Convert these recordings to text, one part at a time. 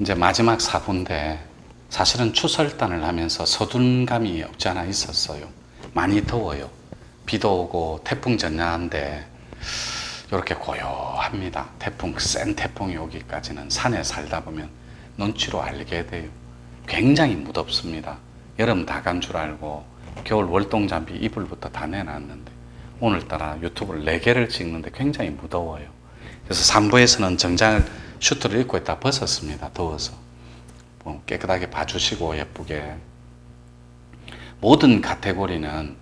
이제 마지막 사부인데 사실은 추설단을 하면서 서둔감이 없지 않아 있었어요. 많이 더워요. 비도 오고 태풍 전야인데 이렇게 고요합니다. 태풍, 센 태풍이 오기까지는 산에 살다 보면 눈치로 알게 돼요. 굉장히 무덥습니다. 여름 다 간 줄 알고 겨울 월동잠비 이불부터 다 내놨는데 오늘따라 유튜브를 4개를 찍는데 굉장히 무더워요. 그래서 3부에서는 정장을 슈트를 입고 있다 벗었습니다. 더워서. 뭐 깨끗하게 봐주시고 예쁘게. 모든 카테고리는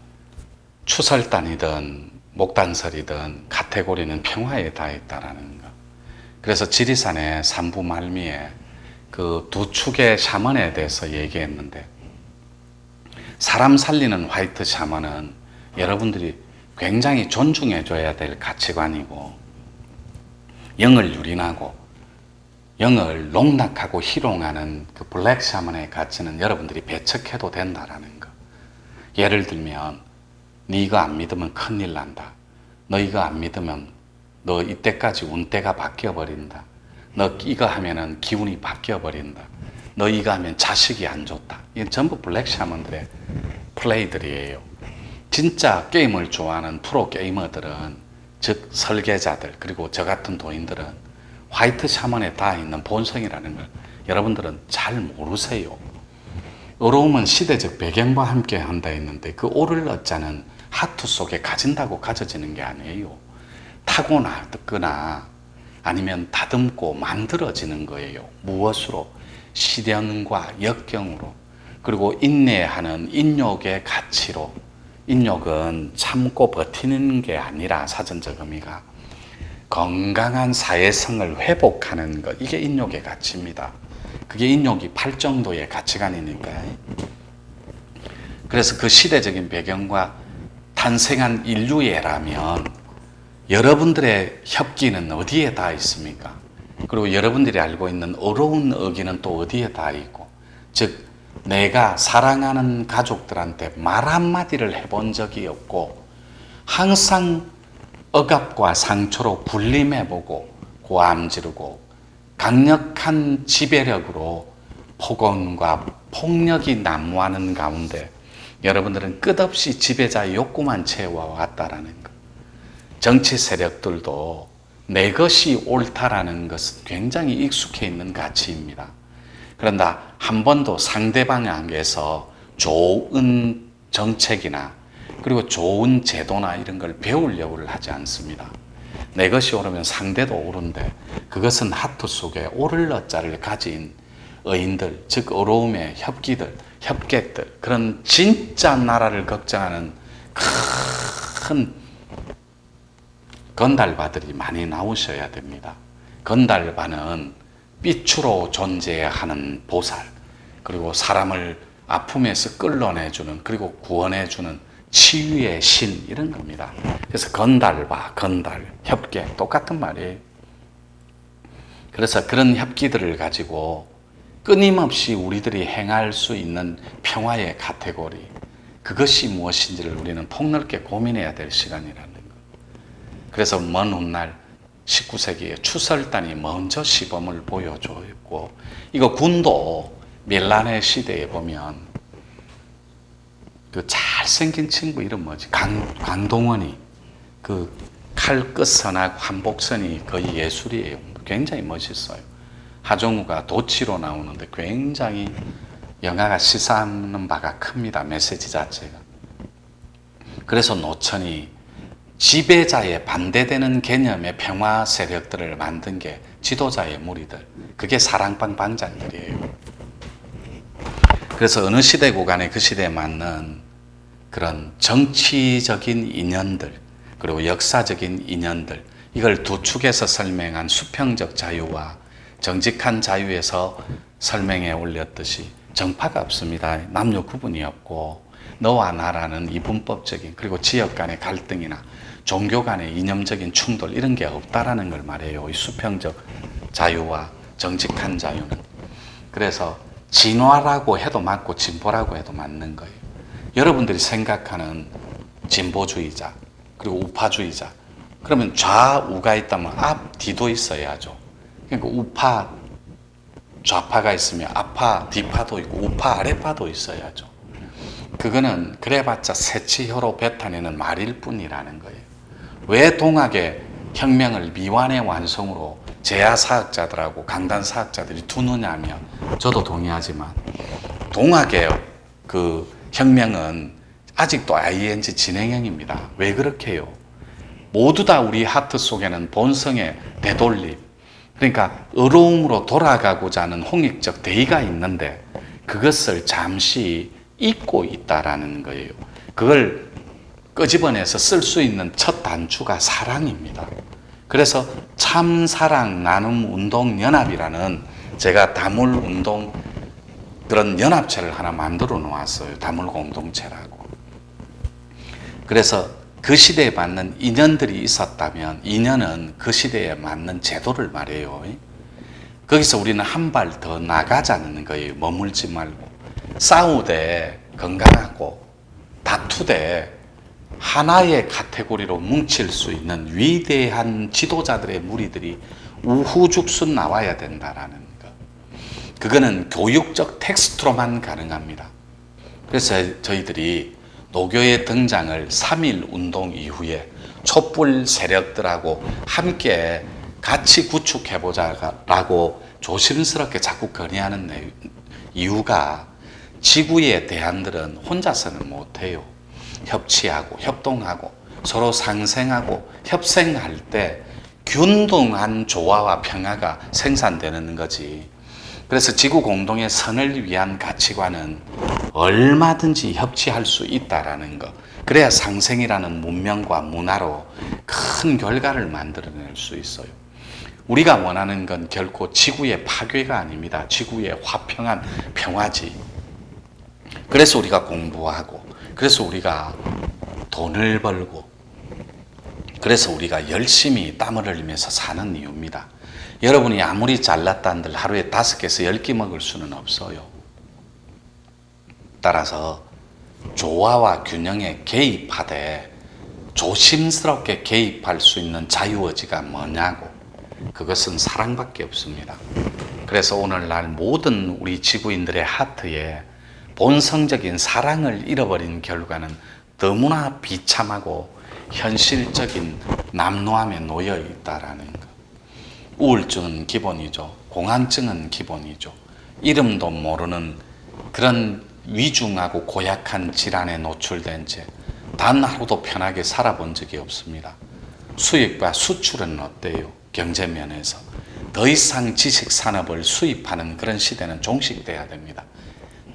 추설단이든 목단설이든 카테고리는 평화에 다 있다라는 거. 그래서 지리산의 삼부 말미에 그 두 축의 샤먼에 대해서 얘기했는데 사람 살리는 화이트 샤먼은 여러분들이 굉장히 존중해 줘야 될 가치관이고 영을 유린하고 영을 농락하고 희롱하는 그 블랙 샤먼의 가치는 여러분들이 배척해도 된다라는 거. 예를 들면 네 이거 안 믿으면 큰일 난다. 너 이거 안 믿으면 너 이때까지 운때가 바뀌어 버린다. 너 이거 하면은 기운이 바뀌어 버린다. 너 이거 하면 자식이 안 좋다. 이게 전부 블랙 샤먼들의 플레이들이에요. 진짜 게임을 좋아하는 프로 게이머들은 즉 설계자들 그리고 저 같은 도인들은 화이트 샤먼에 다 있는 본성이라는 걸 여러분들은 잘 모르세요. 어려움은 시대적 배경과 함께 한다 했는데 그 오를 얻자는 하트 속에 가진다고 가져지는 게 아니에요. 타고나거나 아니면 다듬고 만들어지는 거예요. 무엇으로? 시련과 역경으로 그리고 인내하는 인욕의 가치로 인욕은 참고 버티는 게 아니라 사전적 의미가 건강한 사회성을 회복하는 것 이게 인욕의 가치입니다. 그게 인욕이 팔 정도의 가치관이니까. 그래서 그 시대적인 배경과 탄생한 인류애라면 여러분들의 협기는 어디에 다 있습니까? 그리고 여러분들이 알고 있는 어려운 의기는 또 어디에 다 있고, 즉, 내가 사랑하는 가족들한테 말 한마디를 해본 적이 없고, 항상 억압과 상처로 군림해보고, 고함 지르고, 강력한 지배력으로 폭언과 폭력이 난무하는 가운데 여러분들은 끝없이 지배자의 욕구만 채워왔다라는 것. 정치 세력들도 내 것이 옳다라는 것은 굉장히 익숙해 있는 가치입니다. 그런다 한 번도 상대방에게서 좋은 정책이나 그리고 좋은 제도나 이런 걸 배우려고를 하지 않습니다. 내 것이 옳으면 상대도 옳은데 그것은 하트 속에 옳을 어자를 가진 의인들, 즉 어려움의 협기들, 협객들 그런 진짜 나라를 걱정하는 큰 건달바들이 많이 나오셔야 됩니다. 건달바는 빛으로 존재하는 보살, 그리고 사람을 아픔에서 끌어내주는, 그리고 구원해주는 치유의 신, 이런 겁니다. 그래서 건달바, 건달, 협계, 똑같은 말이에요. 그래서 그런 협기들을 가지고 끊임없이 우리들이 행할 수 있는 평화의 카테고리, 그것이 무엇인지를 우리는 폭넓게 고민해야 될 시간이라는 것. 그래서 먼 훗날 19세기에 추설단이 먼저 시범을 보여줬고, 이거 군도 밀란의 시대에 보면 그 잘생긴 친구 이름 뭐지? 강, 강동원이 그 칼끝선하고 한복선이 거의 예술이에요. 굉장히 멋있어요. 하정우가 도치로 나오는데 굉장히 영화가 시사하는 바가 큽니다. 메시지 자체가. 그래서 노천이 지배자에 반대되는 개념의 평화 세력들을 만든 게 지도자의 무리들. 그게 사랑방 방장들이에요. 그래서 어느 시대 구간에 그 시대에 맞는 그런 정치적인 인연들, 그리고 역사적인 인연들, 이걸 두 축에서 설명한 수평적 자유와 정직한 자유에서 설명해 올렸듯이 정파가 없습니다. 남녀 구분이 없고 너와 나라는 이분법적인 그리고 지역 간의 갈등이나 종교 간의 이념적인 충돌 이런 게 없다라는 걸 말해요. 이 수평적 자유와 정직한 자유는. 그래서 진화라고 해도 맞고 진보라고 해도 맞는 거예요. 여러분들이 생각하는 진보주의자 그리고 우파주의자 그러면 좌우가 있다면 앞 뒤도 있어야죠. 그러니까 우파 좌파가 있으면 앞파, 뒤파도 있고 우파, 아래파도 있어야죠. 그거는 그래봤자 새치혀로 뱉어내는 말일 뿐이라는 거예요. 왜 동학의 혁명을 미완의 완성으로 제야사학자들하고 강단 사학자들이 두느냐면 저도 동의하지만 동학의 그 혁명은 아직도 ING 진행형입니다. 왜 그렇게 해요? 모두 다 우리 하트 속에는 본성의 되돌림, 그러니까 의로움으로 돌아가고자 하는 홍익적 대의가 있는데 그것을 잠시 잊고 있다라는 거예요. 그걸 끄집어내서 쓸 수 있는 첫 단추가 사랑입니다. 그래서 참사랑 나눔 운동 연합이라는 제가 다물 운동 그런 연합체를 하나 만들어 놓았어요. 다물 공동체라고. 그래서 그 시대에 맞는 인연들이 있었다면 인연은 그 시대에 맞는 제도를 말해요. 거기서 우리는 한 발 더 나가자는 거예요. 머물지 말고. 싸우되 건강하고 다투되 하나의 카테고리로 뭉칠 수 있는 위대한 지도자들의 무리들이 우후죽순 나와야 된다라는 거. 그거는 교육적 텍스트로만 가능합니다. 그래서 저희들이 노교의 등장을 3.1 운동 이후에 촛불 세력들하고 함께 같이 구축해보자라고 조심스럽게 자꾸 건의하는 내- 이유가 지구의 대안들은 혼자서는 못해요. 협치하고 협동하고 서로 상생하고 협생할 때 균등한 조화와 평화가 생산되는 거지. 그래서 지구 공동의 선을 위한 가치관은 얼마든지 협치할 수 있다라는 거. 그래야 상생이라는 문명과 문화로 큰 결과를 만들어낼 수 있어요. 우리가 원하는 건 결코 지구의 파괴가 아닙니다. 지구의 화평한 평화지. 그래서 우리가 공부하고, 그래서 우리가 돈을 벌고, 그래서 우리가 열심히 땀을 흘리면서 사는 이유입니다. 여러분이 아무리 잘났다는들 하루에 다섯 개에서 열 개 먹을 수는 없어요. 따라서 조화와 균형에 개입하되 조심스럽게 개입할 수 있는 자유의지가 뭐냐고 그것은 사랑밖에 없습니다. 그래서 오늘날 모든 우리 지구인들의 하트에 본성적인 사랑을 잃어버린 결과는 너무나 비참하고 현실적인 남노함에 놓여 있다라는 것. 우울증은 기본이죠. 공황증은 기본이죠. 이름도 모르는 그런 위중하고 고약한 질환에 노출된 채 단 하루도 편하게 살아본 적이 없습니다. 수입과 수출은 어때요? 경제 면에서. 더 이상 지식 산업을 수입하는 그런 시대는 종식돼야 됩니다.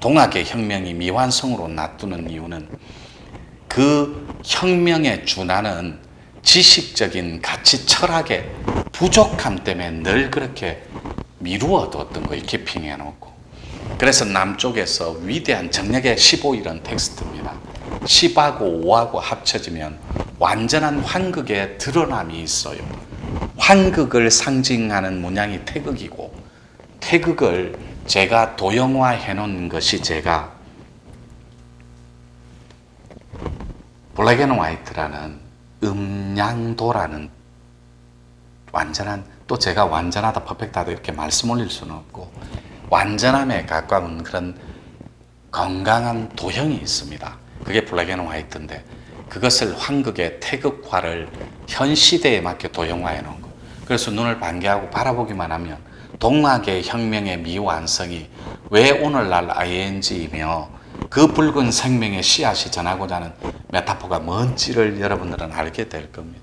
동학의 혁명이 미완성으로 놔두는 이유는 그 혁명에 준하는 지식적인 가치 철학의 부족함 때문에 늘 그렇게 미루어뒀던 거예요. 키핑해 놓고. 그래서 남쪽에서 위대한 정력의 15 이런 텍스트입니다. 10하고 5하고 합쳐지면 완전한 환극의 드러남이 있어요. 환극을 상징하는 문양이 태극이고 태극을 제가 도형화해 놓은 것이 제가 블랙 앤 화이트라는 음양도라는 완전한 또 제가 완전하다 퍼펙트하다 이렇게 말씀 올릴 수는 없고 완전함에 가까운 그런 건강한 도형이 있습니다. 그게 블랙 앤 화이트인데 그것을 환극의 태극화를 현 시대에 맞게 도형화해 놓은 거. 그래서 눈을 반개하고 바라보기만 하면 동학의 혁명의 미완성이 왜 오늘날 ING이며 그 붉은 생명의 씨앗이 전하고자 하는 메타포가 뭔지를 여러분들은 알게 될 겁니다.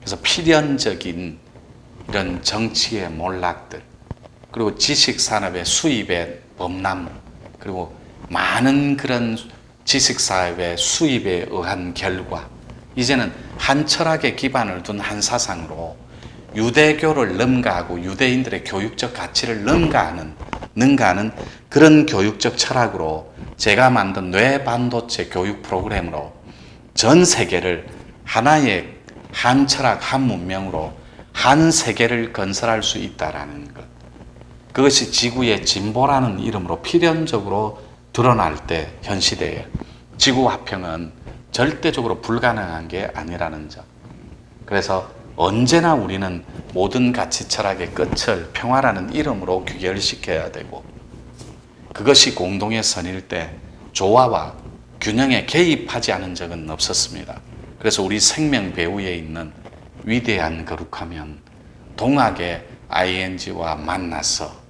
그래서 필연적인 이런 정치의 몰락들, 그리고 지식 산업의 수입의 범람, 그리고 많은 그런 지식 사업의 수입에 의한 결과, 이제는 한 철학의 기반을 둔 한 사상으로 유대교를 능가하고 유대인들의 교육적 가치를 능가하는 능가하는 그런 교육적 철학으로 제가 만든 뇌 반도체 교육 프로그램으로 전 세계를 하나의 한 철학 한 문명으로 한 세계를 건설할 수 있다라는 것. 그것이 지구의 진보라는 이름으로 필연적으로 드러날 때 현 시대에 지구 화평은 절대적으로 불가능한 게 아니라는 점. 그래서 언제나 우리는 모든 가치 철학의 끝을 평화라는 이름으로 귀결시켜야 되고 그것이 공동의 선일 때 조화와 균형에 개입하지 않은 적은 없었습니다. 그래서 우리 생명 배후에 있는 위대한 거룩하면 동학의 ING와 만나서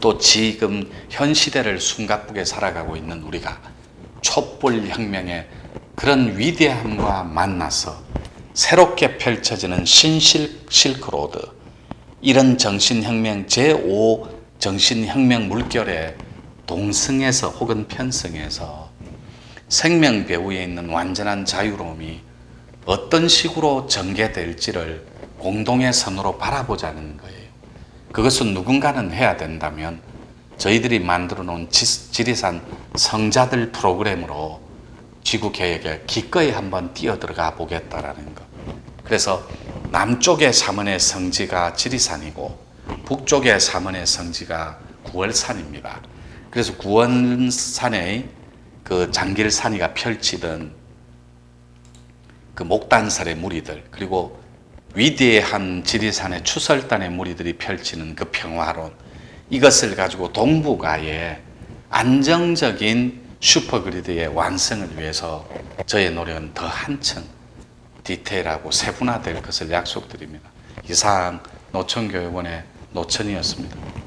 또 지금 현 시대를 숨가쁘게 살아가고 있는 우리가 촛불 혁명의 그런 위대함과 만나서 새롭게 펼쳐지는 신실 실크로드 이런 정신혁명 제5 정신혁명 물결에 동승해서 혹은 편승해서 생명 배후에 있는 완전한 자유로움이 어떤 식으로 전개될지를 공동의 선으로 바라보자는 거예요. 그것은 누군가는 해야 된다면 저희들이 만들어 놓은 지- 지리산 성자들 프로그램으로 지구 계획에 기꺼이 한번 뛰어들어가 보겠다라는 것. 그래서 남쪽의 삼원의 성지가 지리산이고 북쪽의 삼원의 성지가 구월산입니다. 그래서 구원산의 그 장길산이가 펼치던 그 목단설의 무리들 그리고 위대한 지리산의 추설단의 무리들이 펼치는 그 평화론 이것을 가지고 동북아의 안정적인 슈퍼그리드의 완성을 위해서 저의 노력은 더 한층 디테일하고 세분화될 것을 약속드립니다. 이상 노천교육원의 노천이었습니다.